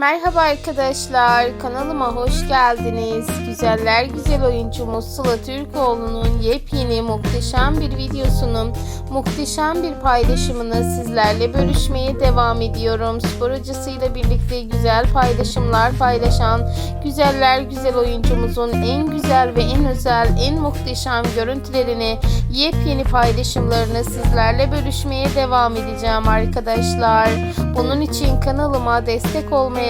Merhaba arkadaşlar, kanalıma hoş geldiniz. Güzeller güzel oyuncumuz Sıla Türkoğlu'nun yepyeni muhteşem bir videosunu, muhteşem bir paylaşımını sizlerle bölüşmeye devam ediyorum. Spor hocasıyla birlikte güzel paylaşımlar paylaşan güzeller güzel oyuncumuzun en güzel ve en özel, en muhteşem görüntülerini, yepyeni paylaşımlarını sizlerle bölüşmeye devam edeceğim arkadaşlar. Bunun için kanalıma destek olmaya